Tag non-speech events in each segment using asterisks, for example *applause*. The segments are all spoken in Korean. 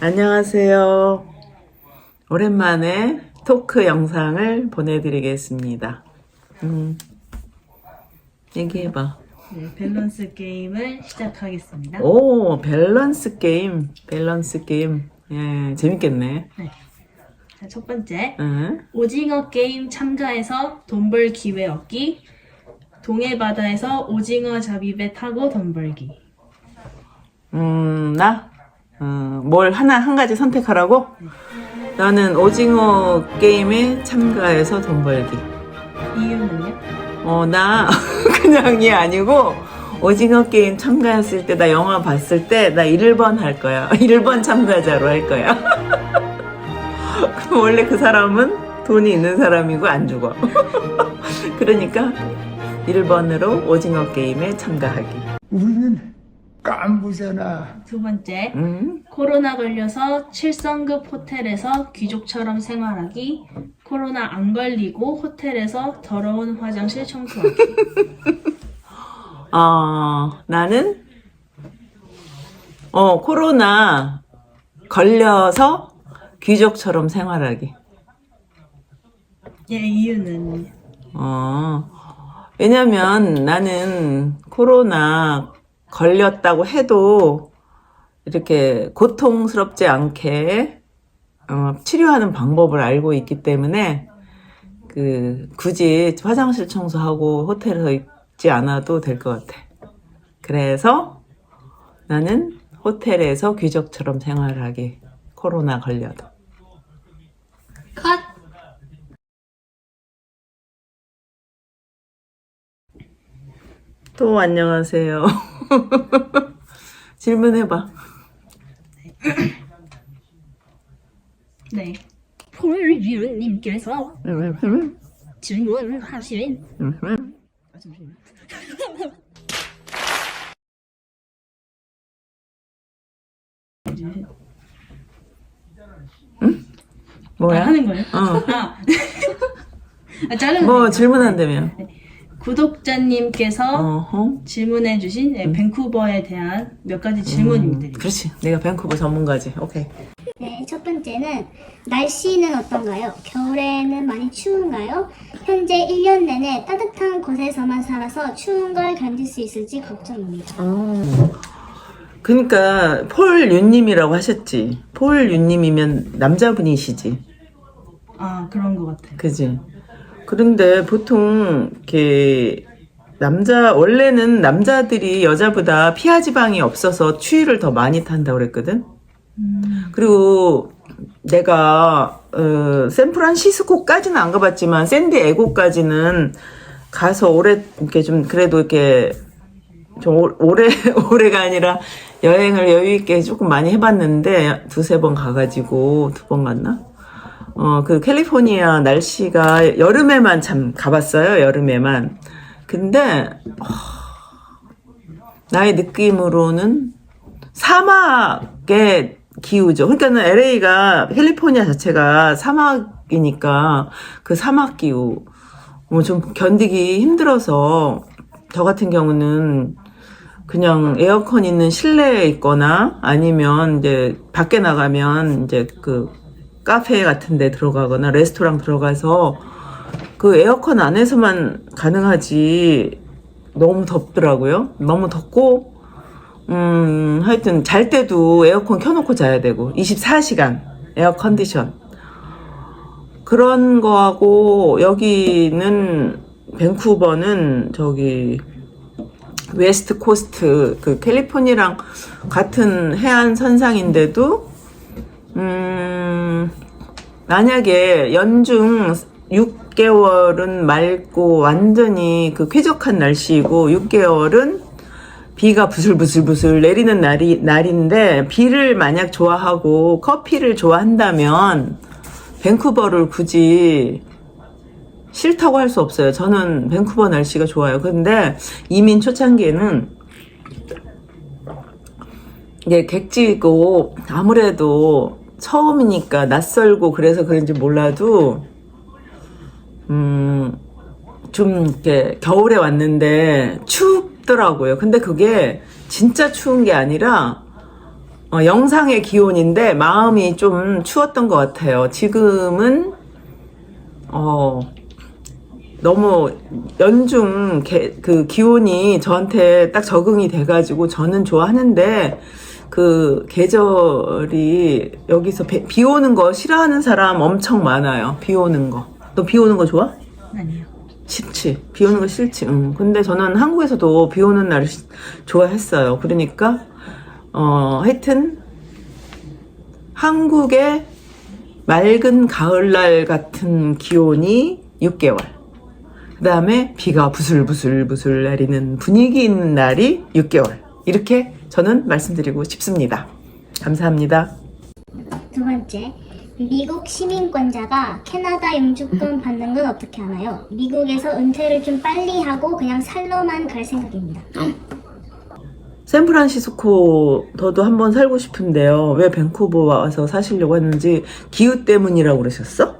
안녕하세요. 오랜만에 토크 영상을 보내드리겠습니다. 음, 얘기해봐. 네, 밸런스 게임을 시작하겠습니다. 오, 밸런스 게임. 밸런스 게임. 예, 재밌겠네. 자, 첫 번째, 응? 오징어 게임 참가해서 돈 벌 기회 얻기. 동해 바다에서 오징어 잡이배 타고 돈 벌기. 음, 나? 어, 뭘 하나, 한 가지 선택하라고? 나는 오징어 게임에 참가해서 돈 벌기. 이유는요? 어, 나 *laughs* 그냥이 아니고 오징어 게임 참가했을 때 나 영화 봤을 때 나 1번 할 거야. *laughs* 1번 참가자로 할 거야. *laughs* 그럼 원래 그 사람은 돈이 있는 사람이고 안 죽어. 그러니까 1번으로 오징어 게임에 참가하기. 우리는 깐부잖아. 두 번째, 음? 코로나 걸려서 7성급 호텔에서 귀족처럼 생활하기. 코로나 안 걸리고 호텔에서 더러운 화장실 청소하기. 어, *laughs* 나는 어, 코로나 걸려서 귀족처럼 생활하기. 예, 이유는 어, 왜냐면 나는 코로나 걸렸다고 해도 이렇게 고통스럽지 않게 어, 치료하는 방법을 알고 있기 때문에 그 굳이 화장실 청소하고 호텔에서 있지 않아도 될 것 같아. 그래서 나는 호텔에서 귀족처럼 생활하기. 코로나 걸려도. 컷! 또 안녕하세요. *laughs* *laughs* 질문해봐. 네. 폴유님께서 질문을 하신 아, 잠시만요. 뭐야? 아, 하는 거예요? 어. 아, *laughs* 아뭐 돼요. 질문한다며? 구독자님께서 어허. 질문해주신 네, 밴쿠버에 대한 몇 가지 질문입니다. 음, 그렇지. 내가 밴쿠버 전문가지. 오케이. 네, 첫 번째는 날씨는 어떤가요? 겨울에는 많이 추운가요? 현재 1년 내내 따뜻한 곳에서만 살아서 추운 걸 견딜 수 있을지 걱정입니다. 그러니까 폴 윤님이라고 하셨지. 폴 윤님이면 남자분이시지. 아 그런 것 같아요. 그지? 그런데 보통 이렇게 남자 원래는 남자들이 여자보다 피하 지방이 없어서 추위를 더 많이 탄다고 그랬거든. 그리고 내가 어, 샌프란시스코까지는 안 가봤지만 샌디에고까지는 가서 오래 이렇게 좀 그래도 이렇게 좀 오- 오래 *laughs* 오래가 아니라 여행을 여유 있게 조금 많이 해봤는데 두세 번 가가지고 두 번 갔나? 어 그 캘리포니아 날씨가 여름에만 참 가봤어요 여름에만. 근데 어, 나의 느낌으로는 사막의 기후죠. 그러니까는 LA가 캘리포니아 자체가 사막이니까 그 사막 기후 뭐 좀 견디기 힘들어서 저 같은 경우는 그냥 에어컨 있는 실내에 있거나 아니면 이제 밖에 나가면 이제 그 카페 같은 데 들어가거나 레스토랑 들어가서 그 에어컨 안에서만 가능하지 너무 덥더라고요. 너무 덥고 음, 하여튼 잘 때도 에어컨 켜놓고 자야 되고 24시간 에어 컨디션 그런 거하고 여기는 밴쿠버는 저기 웨스트 코스트 그 캘리포니아랑 같은 해안 선상인데도 음 만약에 연중 6개월은 맑고 완전히 그 쾌적한 날씨이고 6개월은 비가 부슬부슬부슬 내리는 날이, 날인데, 비를 만약 좋아하고 커피를 좋아한다면, 밴쿠버를 굳이 싫다고 할 수 없어요. 저는 밴쿠버 날씨가 좋아요. 근데 이민 초창기에는 이게 객지고 아무래도 처음이니까 낯설고 그래서 그런지 몰라도 음, 좀 이렇게 겨울에 왔는데 춥더라고요. 근데 그게 진짜 추운 게 아니라 어, 영상의 기온인데 마음이 좀 추웠던 것 같아요. 지금은 어 너무 연중 개- 그 기온이 저한테 딱 적응이 돼가지고 저는 좋아하는데 그 계절이 여기서 배- 비 오는 거 싫어하는 사람 엄청 많아요. 비 오는 거. 너 비 오는 거 좋아? 아니요. 싫지. 비 오는 거 싫지. 응. 근데 저는 한국에서도 비 오는 날을 시- 좋아했어요. 그러니까, 어, 하여튼, 한국의 맑은 가을날 같은 기온이 6개월. 그 다음에 비가 부슬부슬부슬 내리는 분위기 있는 날이 6개월. 이렇게 저는 말씀드리고 싶습니다. 감사합니다. 두 번째, 미국 시민권자가 캐나다 영주권 받는 건 어떻게 하나요? 미국에서 은퇴를 좀 빨리 하고 그냥 살러만 갈 생각입니다. 샌프란시스코 저도 한번 살고 싶은데요. 왜 밴쿠버 와서 사시려고 했는지 기후 때문이라고 그러셨어?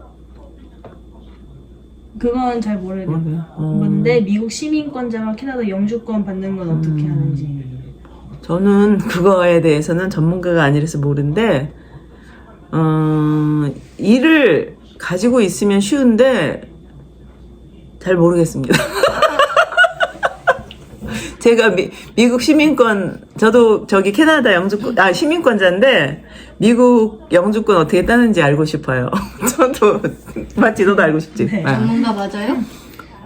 그건 잘 모르겠는데 어. 미국 시민권자가 캐나다 영주권 받는 건 어떻게 음. 하는지. 저는 *laughs* 그거에 대해서는 전문가가 아니라서 모르는데 어, 일을 가지고 있으면 쉬운데 잘 모르겠습니다. *laughs* 제가 미, 미국 시민권 저도 저기 캐나다 영주권 아 시민권자인데 미국 영주권 어떻게 따는지 알고 싶어요. *laughs* 저도 맞지 너도 알고 싶지. 네. 아. 전문가 맞아요?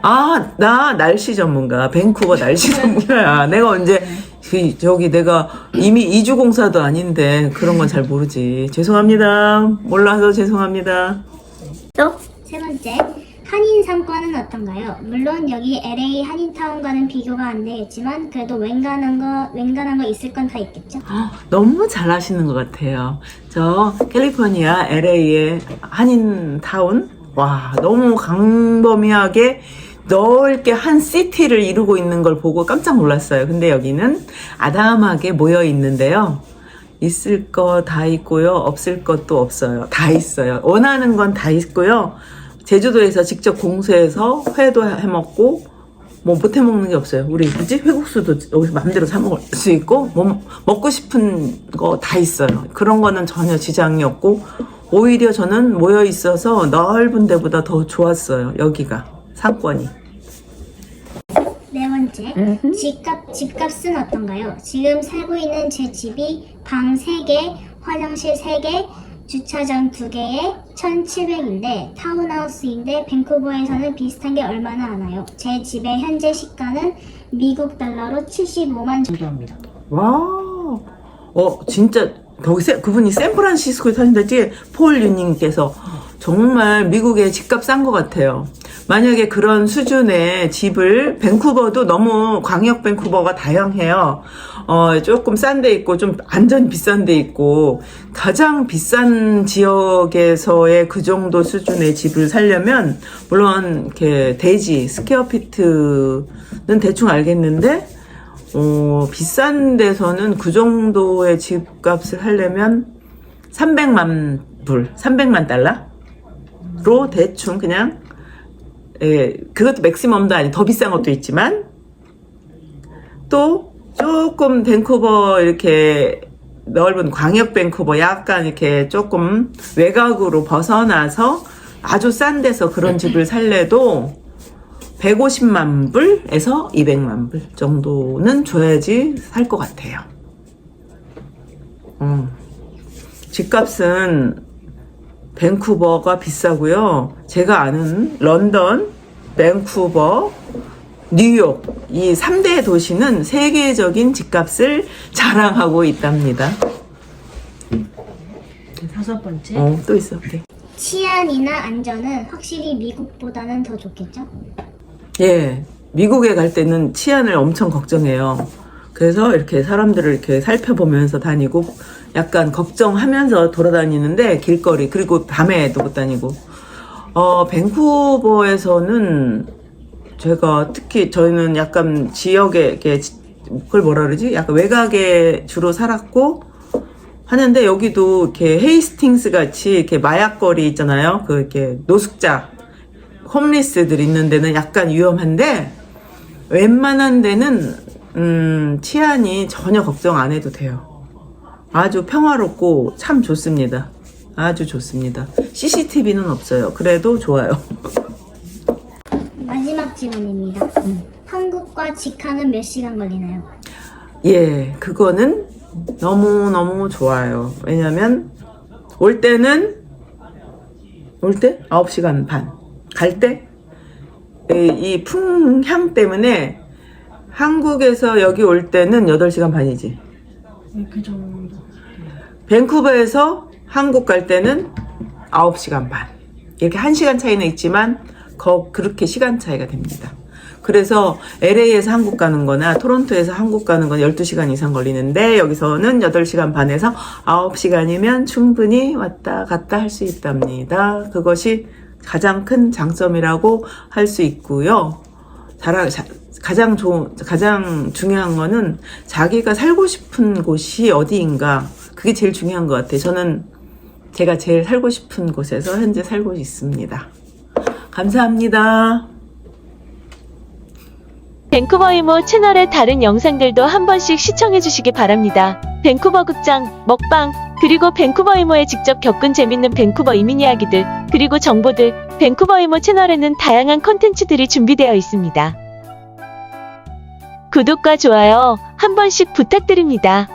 아, 나 날씨 전문가. 밴쿠버 날씨 전문가야. 내가 언제, 그, 저기 내가 이미 이주공사도 아닌데 그런 건 잘 모르지. 죄송합니다. 몰라서 죄송합니다. 또 세 번째, 한인 상권은 어떤가요? 물론 여기 LA 한인타운과는 비교가 안 되겠지만 그래도 웬간한 거 웬간한 거 있을 건 다 있겠죠? 너무 잘 하시는 것 같아요. 저 캘리포니아 LA의 한인타운. 와, 너무 광범위하게 넓게 한 시티를 이루고 있는 걸 보고 깜짝 놀랐어요. 근데 여기는 아담하게 모여 있는데요. 있을 거 다 있고요. 없을 것도 없어요. 다 있어요. 원하는 건 다 있고요. 제주도에서 직접 공수해서 회도 해 먹고 뭐 못해 먹는 게 없어요. 우리 뭐지 회국수도 여기서 마음대로 사 먹을 수 있고 뭐 먹고 싶은 거 다 있어요. 그런 거는 전혀 지장이 없고 오히려 저는 모여 있어서 넓은 데보다 더 좋았어요. 여기가 상권이. 네 번째, 집값, 집값은 어떤가요? 지금 살고 있는 제 집이 방 3개, 화장실 3개, 주차장 2개에 1,700인데 타운하우스인데 밴쿠버에서는 비슷한 게 얼마나 하나요? 제 집의 현재 시가는 미국 달러로 75만 정도 합니다. 와, 어 진짜 거기 세- 그분이 샌프란시스코에 사신다지 폴 유님께서 정말 미국에 집값 싼 것 같아요. 만약에 그런 수준의 집을 밴쿠버도 너무 광역 밴쿠버가 다양해요. 어 조금 싼 데 있고 좀 완전 비싼 데 있고 가장 비싼 지역에서의 그 정도 수준의 집을 살려면 물론 이렇게 대지 스퀘어 피트는 대충 알겠는데 어, 비싼 데서는 그 정도의 집값을 하려면 300만 불, 300만 달러로 대충 그냥 예, 그것도 맥시멈도 아니 더 비싼 것도 있지만 또 조금 밴쿠버 이렇게 넓은 광역 밴쿠버 약간 이렇게 조금 외곽으로 벗어나서 아주 싼 데서 그런 집을 살래도 150만 불에서 200만 불 정도는 줘야지 살 것 같아요. 음. 집값은 밴쿠버가 비싸고요. 제가 아는 런던, 밴쿠버, 뉴욕 이 3대 도시는 세계적인 집값을 자랑하고 있답니다. 다섯 번째, 어, 또 있어. 네. 치안이나 안전은 확실히 미국보다는 더 좋겠죠? 예, 미국에 갈 때는 치안을 엄청 걱정해요. 그래서 이렇게 사람들을 이렇게 살펴보면서 다니고 약간 걱정하면서 돌아다니는데 길거리 그리고 밤에도 못 다니고 어 밴쿠버에서는 제가 특히 저희는 약간 지역에 그걸 뭐라 그러지? 약간 외곽에 주로 살았고 하는데 여기도 이렇게 헤이스팅스 같이 이렇게 마약거리 있잖아요. 그 이렇게 노숙자 홈리스들 있는 데는 약간 위험한데 웬만한 데는 음, 치안이 전혀 걱정 안 해도 돼요. 아주 평화롭고 참 좋습니다. 아주 좋습니다. CCTV는 없어요. 그래도 좋아요. *laughs* 마지막 질문입니다. 한국과 직항은 몇 시간 걸리나요? 예, 그거는 너무너무 좋아요. 왜냐면, 올 때는, 올 때? 9시간 반. 갈 때? 이, 이 풍향 때문에 한국에서 여기 올 때는 8시간 반이지. 그 정도. 밴쿠버에서 한국 갈 때는 9시간 반. 이렇게 1시간 차이는 있지만, 거, 그렇게 시간 차이가 됩니다. 그래서 LA에서 한국 가는 거나 토론토에서 한국 가는 건 12시간 이상 걸리는데, 여기서는 8시간 반에서 9시간이면 충분히 왔다 갔다 할 수 있답니다. 그것이 가장 큰 장점이라고 할 수 있고요. 자라, 자- 가장 좋은, 가장 중요한 거는 자기가 살고 싶은 곳이 어디인가. 그게 제일 중요한 것 같아요. 저는 제가 제일 살고 싶은 곳에서 현재 살고 있습니다. 감사합니다. 밴쿠버 이모 채널의 다른 영상들도 한 번씩 시청해 주시기 바랍니다. 밴쿠버 극장, 먹방, 그리고 밴쿠버 이모에 직접 겪은 재밌는 밴쿠버 이민 이야기들, 그리고 정보들, 밴쿠버 이모 채널에는 다양한 콘텐츠들이 준비되어 있습니다. 구독과 좋아요 한 번씩 부탁드립니다.